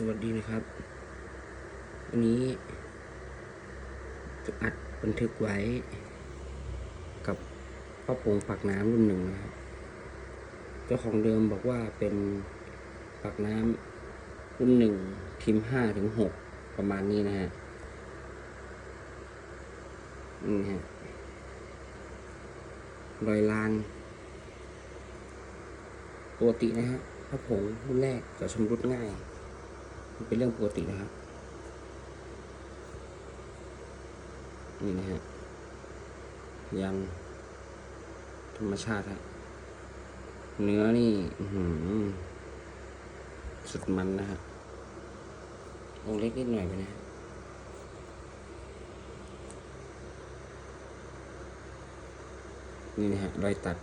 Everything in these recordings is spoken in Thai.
สวัสดีนะครับ วันนี้ จะอัดบันทึกไว้ กับพ่อโป่งปากน้ำรุ่นหนึ่งนะครับ เจ้าของเดิมบอกว่าเป็นปากน้ำรุ่นหนึ่งพิมพ์ห้าถึงหกประมาณนี้นะฮะนี่ฮะรอยลานปกตินะฮะพระผงรุ่นแรกจะชำรุดง่าย เป็นเรื่องปกตินะครับ นี่นะฮะยันธรรมชาติฮะเนื้อนี่หือสุดมันนะฮะองเล็กนิดหน่อยไปนะนี่นะฮะรอยตัด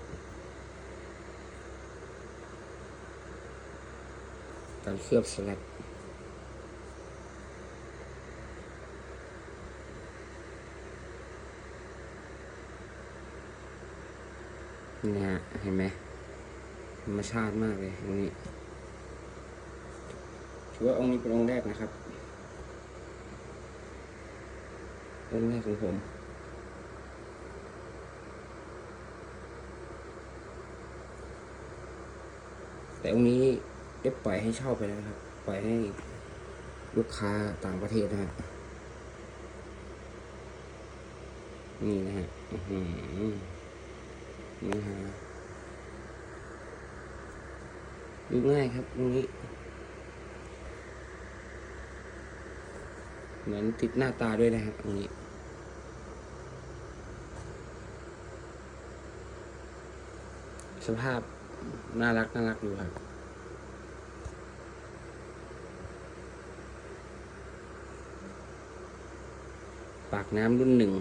การเคลือบสแลก นี่ฮะเห็นไหมธรรมชาติมากเลยตรงนี้ถือว่าองค์นี้เป็นองค์แรกนะครับองค์แรกของผมแต่องค์นี้ได้ปล่อยให้เช่าไปแล้วนะครับ ปล่อยให้ลูกค้าต่างประเทศนะฮะนี่นะฮะอื้อหือ นี่ฮะดูง่ายครับตรงนี้ เหมือนติดหน้าตาด้วยนะครับตรงนี้สภาพน่ารักน่ารักอยู่ครับปากน้ำรุ่นหนึ่ง